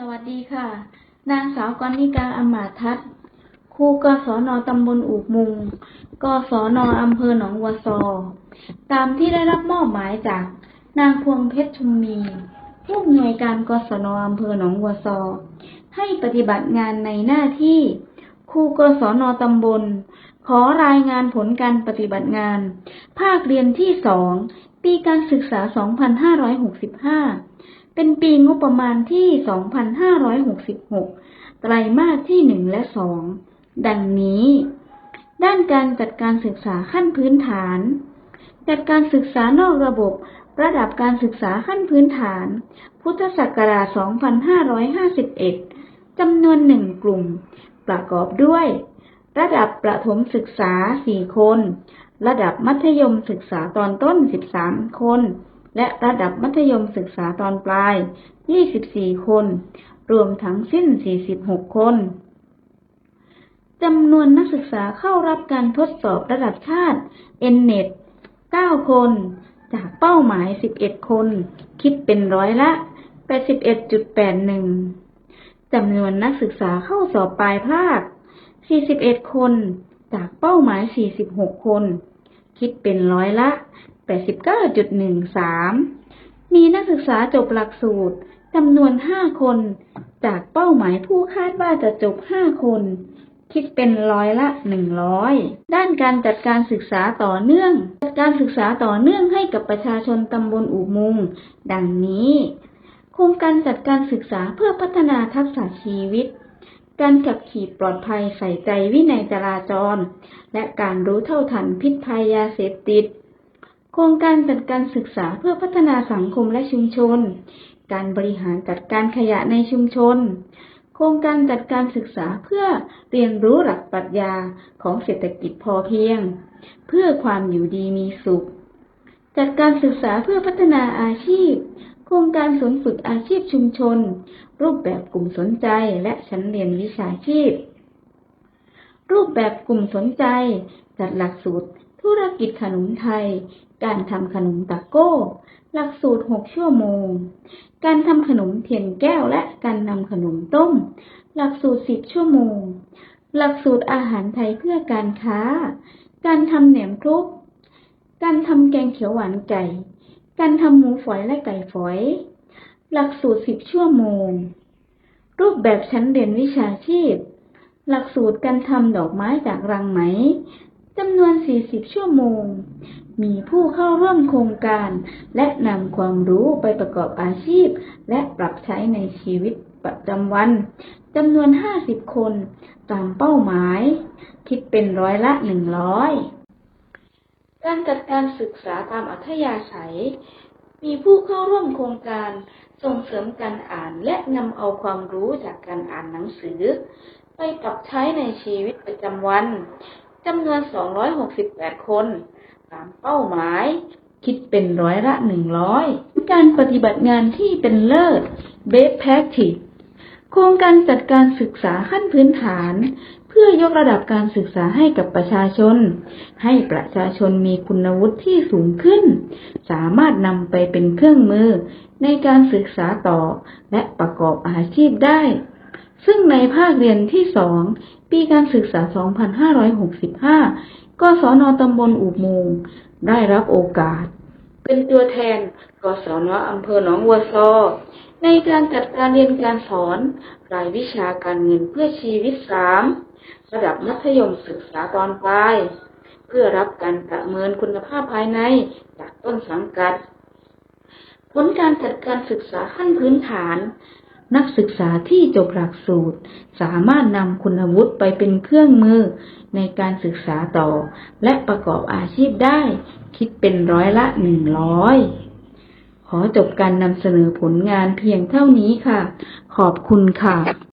สวัสดีค่ะ นางสาวกรณิกาอมาทัศครูกศนตำบลอูกมุงกศนอำเภอหนองวัวซอ ตามที่ได้รับมอบหมายจากนางพวงเพชรชุมมี ผู้อำนวยการกศนอำเภอหนองวัวซอ ให้ปฏิบัติงานในหน้าที่ครูกศนตำบล ขอรายงานผลการปฏิบัติงาน ภาคเรียนที่สองปีการศึกษา 2565 เป็นปีงบประมาณที่ 2566 ไตรมาสที่ 1 และ 2 ดังนี้ ด้านการจัดการศึกษาขั้นพื้นฐาน จัดการศึกษานอกระบบ ระดับการศึกษาขั้นพื้นฐาน พุทธศักราช 2551 จำนวนหนึ่งกลุ่ม ประกอบด้วย ระดับประถมศึกษา 4 คน ระดับมัธยมศึกษาตอนต้น 13 คน และระดับมัธยมศึกษาตอนปลาย 24 คน รวมทั้งสิ้น 46 คนจำนวนนักศึกษาเข้ารับการทดสอบระดับชาติ NNET 9 คน จากเป้าหมาย 11 คน คิดเป็นร้อยละ 81.81 จำนวนนักศึกษาเข้าสอบปลายภาค 41 คน จากเป้าหมาย 46 คน คิดเป็นร้อยละ 89.13 มีนักศึกษาจบหลักสูตรจำนวน 5 คน จากเป้าหมายผู้คาดว่าจะจบ 5 คน คิดเป็นร้อยละ 100 ด้านการจัดการศึกษาต่อเนื่อง จัดการศึกษาต่อเนื่องให้กับประชาชนตำบลอู่มุง ดังนี้ โครงการจัดการศึกษาเพื่อพัฒนาทักษะชีวิต การขับขี่ปลอดภัยใส่ใจวินัยจราจร และการรู้เท่าทันพิษภัยยาเสพติด ครงการจัดการศึกษาเพื่อพัฒนาสังคมและชุมชน การบริหารจัดการขยะในชุมชน โครงการจัดการศึกษาเพื่อเรียนรู้หลักปรัชญาของเศรษฐกิจพอเพียง เพื่อความอยู่ดีมีสุข จัดการศึกษาเพื่อพัฒนาอาชีพ โครงการศูนย์ฝึกอาชีพชุมชน รูปแบบกลุ่มสนใจและชั้นเรียนวิชาชีพ รูปแบบกลุ่มสนใจ จัดหลักสูตร ธุรกิจขนมไทย การทำขนมตะโก้ หลักสูตร 6 ชั่วโมง การทำขนมเทียนแก้วและการนำขนมต้ม หลักสูตร 10 ชั่วโมง หลักสูตรอาหารไทยเพื่อการค้า การทำแหนมครกการทำแกงเขียวหวานไก่ การทำหมูฝอยและไก่ฝอย หลักสูตร 10 ชั่วโมง รูปแบบชั้นเรียนวิชาชีพ หลักสูตรการทำดอกไม้จากรังไหม จำนวน 40 ชั่วโมง มีผู้เข้าร่วมโครงการ และนำความรู้ไปประกอบอาชีพ และปรับใช้ในชีวิตประจำวันจำนวน 50 คน ตามเป้าหมาย คิดเป็นร้อยละ 100 การจัดการศึกษาตามอัธยาศัย มีผู้เข้าร่วมโครงการส่งเสริมการอ่านและนำเอาความรู้จากการอ่านหนังสือ ไปปรับใช้ในชีวิตประจำวัน จำนวน 268 คนตามเป้าหมาย คิดเป็นร้อยละ 100 การปฏิบัติงานที่เป็นเลิศ Best Practice โครงการจัดการศึกษาขั้นพื้นฐาน เพื่อยกระดับการศึกษาให้กับประชาชน ให้ประชาชนมีคุณวุฒิที่สูงขึ้น สามารถนำไปเป็นเครื่องมือในการศึกษาต่อและประกอบอาชีพได้ ซึ่งในภาคเรียนที่2ปีการศึกษา 2565 กศนตำบลอู่มูง ได้รับโอกาส เป็นตัวแทน กศนอำเภอหนองวัวซอ ในการจัดการเรียนการสอน รายวิชาการเงินเพื่อชีวิต 3 ระดับมัธยมศึกษาตอนปลาย เพื่อรับการประเมินคุณภาพภายในจากต้นสังกัด ผลการจัดการศึกษาขั้นพื้นฐาน นักศึกษาที่จบหลักสูตร สามารถนำคุณวุฒิไปเป็นเครื่องมือในการศึกษาต่อ และประกอบอาชีพได้ คิดเป็นร้อยละหนึ่งร้อยขอจบการนำเสนอผลงานเพียงเท่านี้ค่ะ ขอบคุณค่ะ